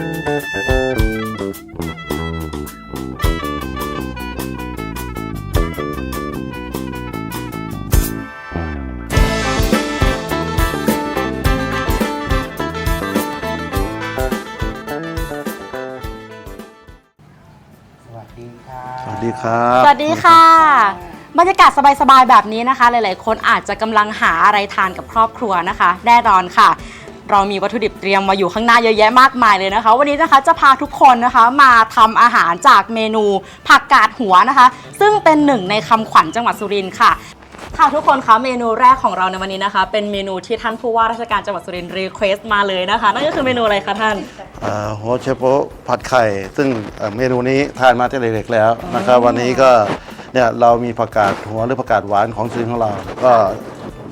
สวัสดีครับ สวัสดีครับ สวัสดีค่ะ บรรยากาศสบายๆแบบนี้นะคะ หลายๆ คนอาจจะกำลังหาอะไรทานกับครอบครัวนะคะ แน่นอนค่ะ เรามีวัตถุดิบเตรียมมาอยู่ข้างหน้าเยอะแยะมากมายเลยนะคะ วันนี้นะคะจะพาทุกคนนะคะมาทำอาหารจากเมนูผักกาดหัวนะคะ ซึ่งเป็นหนึ่งในคำขวัญจังหวัดสุรินทร์ค่ะค่ะทุกคนคะเมนูแรกของเราในวันนี้นะคะ เป็นเมนูที่ท่านผู้ว่าราชการจังหวัดสุรินทร์รีเควสต์มาเลยนะคะนั่นก็คือเมนูอะไรคะท่านเอ่อโฮเชโปะผัดไข่ ซึ่งเอ่อเมนูนี้ทานมาตั้งแต่เด็กๆแล้วนะครับวันนี้ก็เนี่ยเรามีผักกาดหัวหรือผักกาดหวานของซื้อของเรา ก็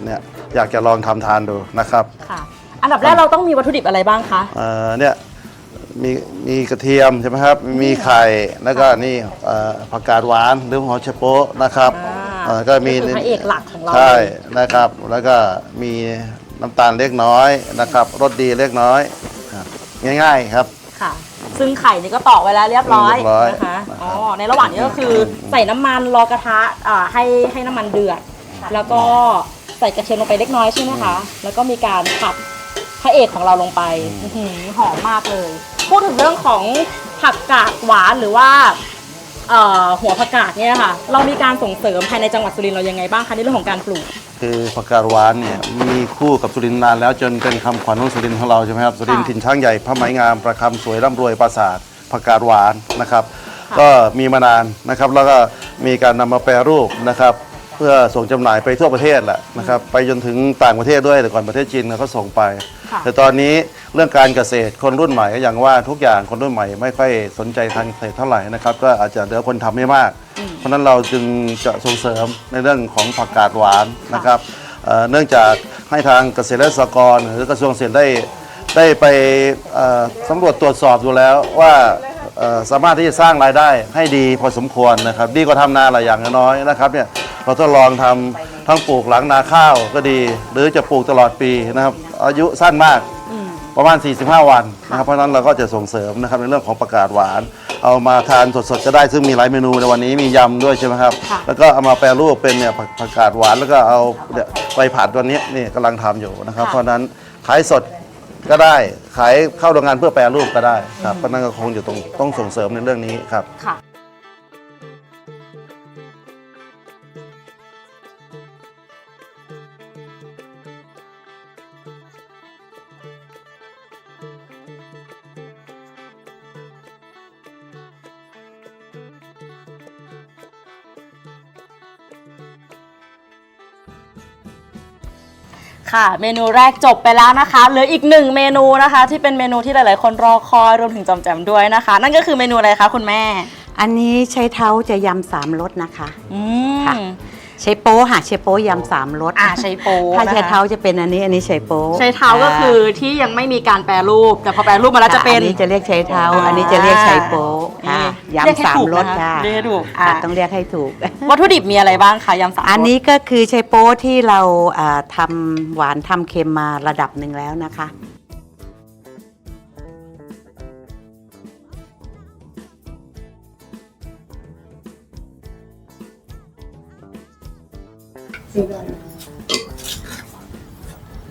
เนี่ยอยากจะลองทำทานดูนะครับค่ะ อันดับแรกเราต้องมีวัตถุดิบอะไรบ้างคะ เอ่อเนี่ยมีมีกระเทียมใช่ไหมครับ มีไข่แล้วก็นี่เอ่อผักกาดหวานหรือโฮเชโปะนะครับอ่าเอ่อก็มีก็คือพระเอกหลักของเรา ใช่นะครับ แล้วก็มีน้ำตาลเล็กน้อยนะครับรสดีเล็กน้อยครับง่ายๆครับ ค่ะ ซึ่งไข่นี่ก็ตอกไว้แล้วเรียบร้อยเรียบร้อยนะคะนะครับ อ๋อในระหว่างนี้ก็คือใส่น้ำมันรอกระทะอ่าให้ให้น้ำมันเดือด แล้วก็ใส่กระเทียมลงไปเล็กน้อยใช่ไหมคะ แล้วก็มีการผัด พระเอกของเราลงไปอื้อหือหอมมากเลย พูดถึงเรื่องของผักกาดหวานหรือว่าเอ่อหัวผักกาดเนี่ยค่ะ เรามีการส่งเสริมภายในจังหวัดสุรินทร์เรายังไงบ้างคะในเรื่องของการปลูก คือผักกาดหวานเนี่ยมีคู่กับสุรินทร์นานแล้วจนเป็นคำขวัญของสุรินทร์ของเราใช่ไหมครับสุรินทร์ค่ะถิ่นช้างใหญ่ผ้าไหมงามประคำสวยร่ำรวยปราสาทผักกาดหวานนะครับค่ะก็มีมานานนะครับแล้วก็มีการนำมาแปรรูปนะครับ เพื่อส่งจำหน่ายไปทั่วประเทศแหละนะครับไปจนถึงต่างประเทศด้วยแต่ก่อนประเทศจีนเขาก็ส่งไปค่ะแต่ตอนนี้เรื่องการเกษตรคนรุ่นใหม่ก็อย่างว่าทุกอย่างคนรุ่นใหม่ไม่ค่อยสนใจทางเกษตรเท่าไหร่นะครับก็อาจจะเหลือคนทำไม่มาก เพราะฉะนั้นเราจึงจะส่งเสริมในเรื่องของผักกาดหวานนะครับเอ่อเนื่องจากให้ทางเกษตรและสหกรณ์หรือกระทรวงเกษตรได้ได้ไปเอ่อสำรวจตรวจสอบดูแล้วว่า เอ่อสามารถที่จะสร้างรายได้ให้ดีพอสมควรนะครับ ดีกว่าทำนาหลายอย่างน้อยนะครับเนี่ยเราทดลองทำทั้งปลูกหลังนาข้าวก็ดี หรือจะปลูกตลอดปีนะครับ อายุสั้นมากประมาณ 45 วันนะครับเพราะฉะนั้นเราก็จะส่งเสริมนะครับในเรื่องของประกาศหวาน เอามาทานสดๆก็ได้ซึ่งมีหลายเมนูในวันนี้มียำด้วยใช่ไหมครับ ค่ะ แล้วก็เอามาแปรรูปเป็นเนี่ยผักผักกาดหวานแล้วก็เอาเนี่ยไปผัดวันนี้นี่กำลังทำอยู่นะครับ เพราะฉะนั้นขายสด ก็ได้ขายเข้าโรงงานเพื่อแปรรูปก็ได้ครับเพราะนั้นก็คงอยู่ตรงต้องส่งเสริมในเรื่องนี้ครับ ค่ะ ค่ะ เมนูแรกจบไปแล้วนะคะเหลืออีกหนึ่งเมนูนะคะ ที่เป็นเมนูที่หลาย ๆ คนรอคอยรวมถึงจอมแจมด้วยนะคะ นั่นก็คือเมนูอะไรคะคุณแม่ อันนี้ใช้เท้าจะยำสามรสนะคะ อืค่ะม ใช้โป๊ค่ะใช้โป๊ยำสามรสอ่าใช้โป๊ถ้านะคะใช้เท้าจะเป็นอันนี้อันนี้ใช้โป๊ใช้เท้าก็คือที่ยังไม่มีการแปรรูป แต่พอแปรรูปมาแล้วจะเป็นอันนี้จะเรียกใช้เท้าอ่าอันนี้จะเรียกใช้โป๊ค่ะนี่เรียกให้ยำสามถูกรสนะคะค่ะเรียกให้ถูกอ่าค่ะต้องเรียกให้ถูก วัตถุดิบมีอะไรบ้างคะยำสามรสอันนี้ก็คือใช้โป๊ที่เราอ่าทำหวานทำเค็มมาระดับหนึ่งแล้วนะคะ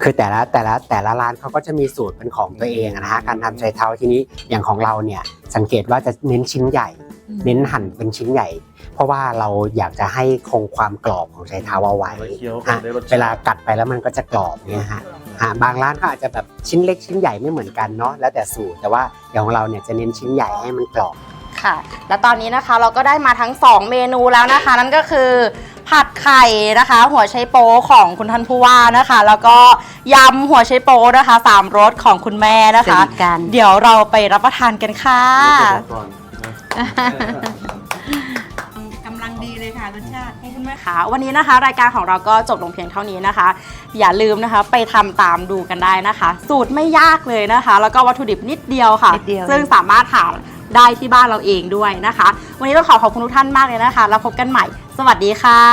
คือแต่ละแต่ละแต่ละร้านเขาก็จะมีสูตรเป็นของตัวเองนะฮะการทำไชเท้าทีนี้อย่างของเราเนี่ยสังเกตว่าจะเน้นชิ้นใหญ่ เน้นหั่นเป็นชิ้นใหญ่ เพราะว่าเราอยากจะให้คงความกรอบของไชเท้าเอาไว้ไว้เคี้ยวฮะได้รสชาติ เวลากัดไปแล้วมันก็จะกรอบเนี่ยฮะฮะบางร้านก็อาจจะแบบชิ้นเล็กชิ้นใหญ่ไม่เหมือนกันเนาะแล้วแต่สูตรแต่ว่าอย่างของเราเนี่ยจะเน้นชิ้นใหญ่ให้มันกรอบ ค่ะ แล้วตอนนี้นะคะเราก็ได้มาทั้ง 2 เมนูแล้วนะคะ นั่นก็คือ ผัดไข่นะคะ หัวไชโป๊ของคุณท่านผู้ว่านะคะ แล้วก็ยำหัวไชโป๊นะคะสามรสของคุณแม่นะคะ สนิทกัน เดี๋ยวเราไปรับประทานกันค่ะ ก่อนนะกำลังดีเลยค่ะรสชาติคุณแม่คะวันนี้นะคะ รายการของเราก็จบลงเพียงเท่านี้นะคะ อย่าลืมนะคะ ไปทำตามดูกันได้นะคะ สูตรไม่ยากเลยนะคะ แล้วก็วัตถุดิบนิดเดียวค่ะ นิดเดียว ซึ่งสามารถหาได้ที่บ้านเราเองด้วยนะคะ วันนี้ต้องขอขอบคุณทุกท่านมากเลยนะคะ แล้วพบกันใหม่ สวัสดีค่ะ